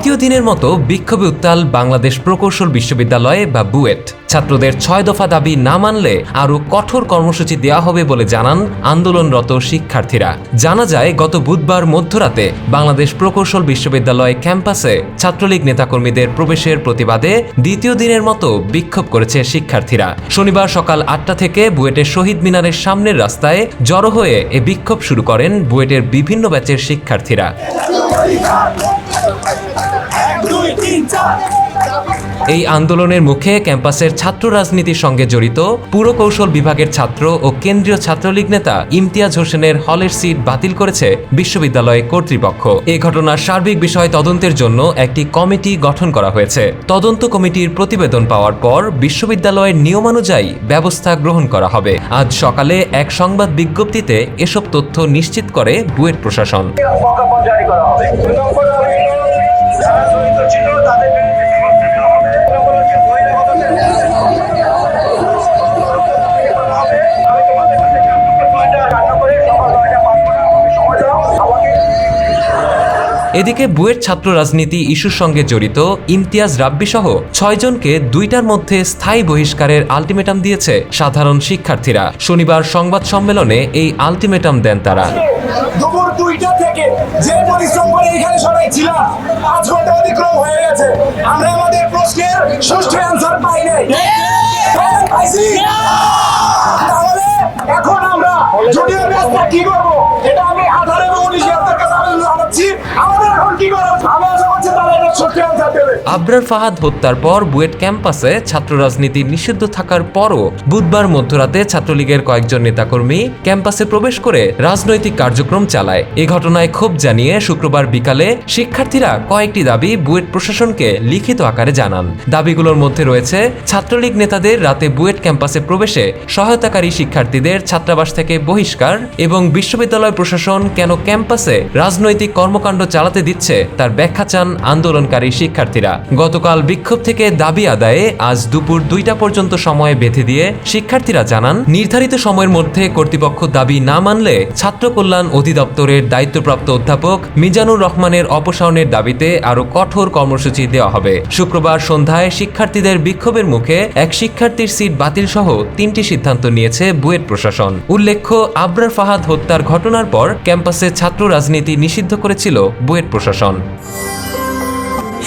দ্বিতীয় দিনের মতো বিক্ষোভে উত্তাল বাংলাদেশ প্রকৌশল বিশ্ববিদ্যালয়ে বা বুয়েট। ছাত্রদের ছয় দফা দাবি না মানলে আরও কঠোর কর্মসূচি দেওয়া হবে বলে জানান আন্দোলনরত শিক্ষার্থীরা। জানা যায়, গত বুধবার মধ্যরাতে বাংলাদেশ প্রকৌশল বিশ্ববিদ্যালয় ক্যাম্পাসে ছাত্রলীগ নেতাকর্মীদের প্রবেশের প্রতিবাদে দ্বিতীয় দিনের মতো বিক্ষোভ করেছে শিক্ষার্থীরা। শনিবার সকাল আটটা থেকে বুয়েটের শহীদ মিনারের সামনের রাস্তায় জড়ো হয়ে এ বিক্ষোভ শুরু করেন বুয়েটের বিভিন্ন ব্যাচের শিক্ষার্থীরা। এই আন্দোলনের মুখে ক্যাম্পাসের ছাত্র রাজনীতির সঙ্গে জড়িত পুরকৌশল বিভাগের ছাত্র ও কেন্দ্রীয় ছাত্রলীগ নেতা ইমতিয়াজ হোসেনের হলের সিট বাতিল করেছে বিশ্ববিদ্যালয় কর্তৃপক্ষ। এ ঘটনার সার্বিক বিষয় তদন্তের জন্য একটি কমিটি গঠন করা হয়েছে। তদন্ত কমিটির প্রতিবেদন পাওয়ার পর বিশ্ববিদ্যালয়ের নিয়মানুযায়ী ব্যবস্থা গ্রহণ করা হবে। আজ সকালে এক সংবাদ বিজ্ঞপ্তিতে এসব তথ্য নিশ্চিত করে বুয়েট প্রশাসন। জারি করা হবে। এদিকে বুয়েট ছাত্র রাজনীতি ইস্যুর সঙ্গে জড়িত ইমতিয়াজ রাব্বি সহ ছয়জনকে দুইটার মধ্যে স্থায়ী বহিষ্কারের আলটিমেটাম দিয়েছে সাধারণ শিক্ষার্থীরা। শনিবার সংবাদ সম্মেলনে এই আলটিমেটাম দেন তারা। আমরা আমাদের প্রশ্নের সুষ্ঠু অ্যান্সার পাই নাই। কি করে আমি আবরার ফাহাদ হত্যার পর বুয়েট ক্যাম্পাসে ছাত্র রাজনীতি নিষিদ্ধ থাকার পরও বুধবার মধ্যরাতে ছাত্রলীগের কয়েকজন নেতাকর্মী ক্যাম্পাসে প্রবেশ করে রাজনৈতিক কার্যক্রম চালায়। এ ঘটনায় ক্ষোভ জানিয়ে শুক্রবার বিকালে শিক্ষার্থীরা কয়েকটি দাবি বুয়েট প্রশাসনকে লিখিত আকারে জানান। দাবিগুলোর মধ্যে রয়েছে, ছাত্রলীগ নেতাদের রাতে বুয়েট ক্যাম্পাসে প্রবেশে সহায়তাকারী শিক্ষার্থীদের ছাত্রাবাস থেকে বহিষ্কার এবং বিশ্ববিদ্যালয় প্রশাসন কেন ক্যাম্পাসে রাজনৈতিক কর্মকাণ্ড চালাতে দিচ্ছে তার ব্যাখ্যা চান আন্দোলনকারী শিক্ষার্থীরা। গতকাল বিক্ষোভ থেকে দাবি আদায়ে আজ দুপুর দুইটা পর্যন্ত সময় বেঁধে দিয়ে শিক্ষার্থীরা জানান, নির্ধারিত সময়ের মধ্যে কর্তৃপক্ষ দাবি না মানলে ছাত্র কল্যাণ অধিদপ্তরের দায়িত্বপ্রাপ্ত অধ্যাপক মিজানুর রহমানের অপসারণের দাবিতে আরও কঠোর কর্মসূচি দেওয়া হবে। শুক্রবার সন্ধ্যায় শিক্ষার্থীদের বিক্ষোভের মুখে এক শিক্ষার্থীর সিট বাতিল সহ তিনটি সিদ্ধান্ত নিয়েছে বুয়েট প্রশাসন। উল্লেখ্য, আবরার ফাহাদ হত্যার ঘটনার পর ক্যাম্পাসে ছাত্র রাজনীতি নিষিদ্ধ করেছিল বুয়েট প্রশাসন।